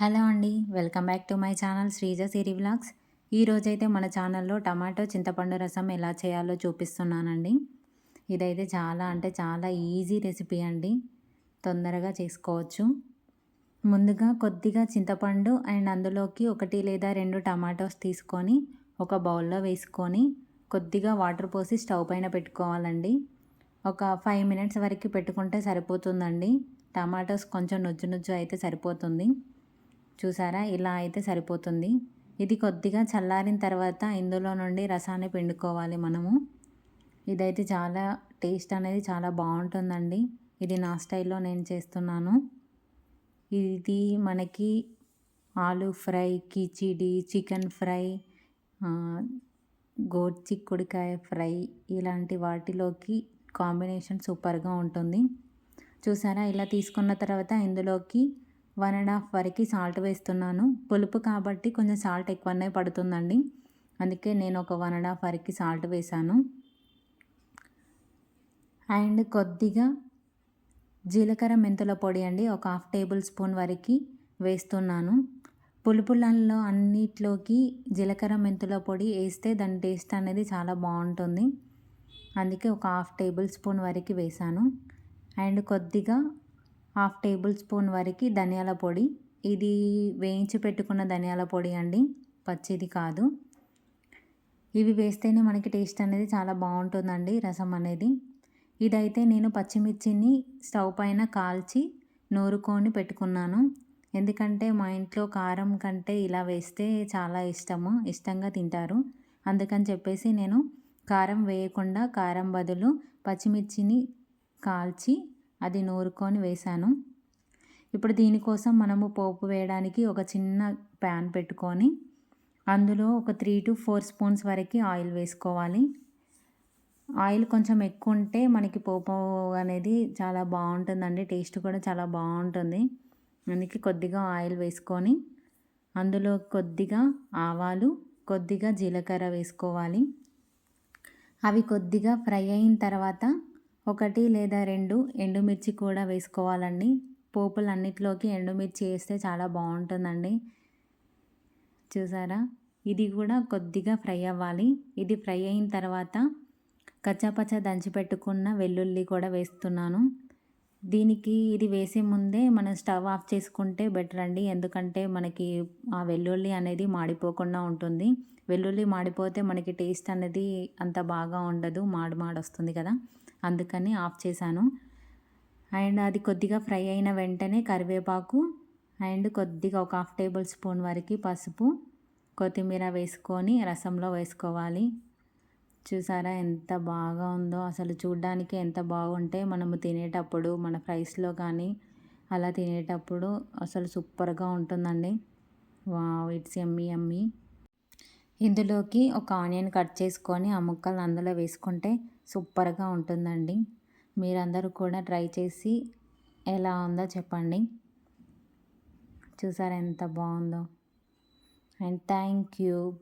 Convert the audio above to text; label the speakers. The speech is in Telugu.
Speaker 1: హలో అండి welcome back to my channel Sreeja Siri vlogs. ఈరోజైతే మన ఛానల్లో టమాటో చింతపండు రసం ఎలా చేయాలో చూపిస్తున్నానండి. ఇదైతే చాలా అంటే చాలా ఈజీ రెసిపీ అండి. తొందరగా చేసుకోవచ్చు. ముందుగా కొద్దిగా చింతపండు అండ్ అందులోకి ఒకటి లేదా రెండు టమాటోస్ తీసుకొని ఒక బౌల్లో వేసుకొని కొద్దిగా వాటర్ పోసి స్టవ్ పైన పెట్టుకోవాలండి. ఒక ఫైవ్ మినిట్స్ వరకు పెట్టుకుంటే సరిపోతుందండి. టమాటోస్ కొంచెం నుజ్జు నుజ్జు అయితే సరిపోతుంది. చూసారా? ఇలా అయితే సరిపోతుంది. ఇది కొద్దిగా చల్లారిన తర్వాత ఇందులో నుండి రసాన్ని పిండుకోవాలి మనము. ఇదైతే చాలా టేస్ట్ అనేది చాలా బాగుంటుందండి. ఇది నా స్టైల్లో నేను చేస్తున్నాను. ఇది మనకి aloo fry khichdi chicken fry goat చిక్కుడికాయ fry ఇలాంటి వాటిలోకి కాంబినేషన్ సూపర్గా ఉంటుంది. చూసారా? ఇలా తీసుకున్న తర్వాత ఇందులోకి వన్ అండ్ హాఫ్ వరకు సాల్ట్ వేస్తున్నాను. పులుపు కాబట్టి కొంచెం సాల్ట్ ఎక్కువనే పడుతుందండి. అందుకే నేను ఒక వన్ అండ్ హాఫ్ వరకు సాల్ట్ వేసాను అండ్ కొద్దిగా జీలకర్ర మెంతుల పొడి అండి ఒక హాఫ్ టేబుల్ స్పూన్ వరకు వేస్తున్నాను. పులుపులలో అన్నిట్లోకి జీలకర్ర మెంతుల పొడి వేస్తే దాని టేస్ట్ అనేది చాలా బాగుంటుంది. అందుకే ఒక హాఫ్ టేబుల్ స్పూన్ వరకు వేసాను అండ్ కొద్దిగా హాఫ్ టేబుల్ స్పూన్ వరకు ధనియాల పొడి. ఇది వేయించి పెట్టుకున్న ధనియాల పొడి అండి. పచ్చిది కాదు. ఇవి వేస్తేనే మనకి టేస్ట్ అనేది చాలా బాగుంటుందండి రసం అనేది. ఇదైతే నేను పచ్చిమిర్చిని స్టవ్ పైన కాల్చి నూరుకొని పెట్టుకున్నాను. ఎందుకంటే మా ఇంట్లో కారం కంటే ఇలా వేస్తే చాలా ఇష్టము ఇష్టంగా తింటారు. అందుకని చెప్పేసి నేను కారం వేయకుండా కారం బదులు పచ్చిమిర్చిని కాల్చి అది నూరుకొని వేసాను ఇప్పుడు దీనికోసం మనము పోపు వేయడానికి ఒక చిన్న ప్యాన్ పెట్టుకొని అందులో ఒక త్రీ టు ఫోర్ స్పూన్స్ వరకు ఆయిల్ వేసుకోవాలి. ఆయిల్ కొంచెం ఎక్కువ ఉంటే మనకి పోపు అనేది చాలా బాగుంటుందండి టేస్ట్ కూడా చాలా బాగుంటుంది. అందుకే కొద్దిగా ఆయిల్ వేసుకొని అందులో కొద్దిగా ఆవాలు కొద్దిగా జీలకర్ర వేసుకోవాలి. అవి కొద్దిగా ఫ్రై అయిన తర్వాత ఒకటి లేదా రెండు ఎండుమిర్చి కూడా వేసుకోవాలండి. పోపులు అన్నిటిలోకి ఎండుమిర్చి వేస్తే చాలా బాగుంటుందండి. చూసారా? ఇది కూడా కొద్దిగా ఫ్రై అవ్వాలి. ఇది ఫ్రై అయిన తర్వాత కచ్చాపచ్చ దంచి పెట్టుకున్న వెల్లుల్లి కూడా వేస్తున్నాను. దీనికి ఇది వేసే ముందే మనం స్టవ్ ఆఫ్ చేసుకుంటే బెటర్ అండి. ఎందుకంటే మనకి ఆ వెల్లుల్లి అనేది మాడిపోకుండా ఉంటుంది. వెల్లుల్లి మాడిపోతే మనకి టేస్ట్ అనేది అంత బాగా ఉండదు. మాడు మాడొస్తుంది కదా. అందుకని ఆఫ్ చేశాను. అండ్ అది కొద్దిగా ఫ్రై అయిన వెంటనే కరివేపాకు అండ్ కొద్దిగా ఒక హాఫ్ టేబుల్ స్పూన్ వరకు పసుపు కొత్తిమీర వేసుకొని రసంలో వేసుకోవాలి. చూసారా ఎంత బాగా ఉందో అసలు చూడ్డానికి ఎంత బాగుంటే మనము తినేటప్పుడు మన ఫ్రైస్లో కానీ అలా తినేటప్పుడు అసలు సూపర్గా ఉంటుందండి. వా ఇట్స్ ఎమ్మి ఎమ్మి ఇందులోకి ఒక ఆనియన్ కట్ చేసుకొని ఆ ముక్కలు అందులో వేసుకుంటే సూపర్గా ఉంటుందండి. మీరందరూ కూడా ట్రై చేసి ఎలా ఉందో చెప్పండి. చూసారా ఎంత బాగుందో. And thank you.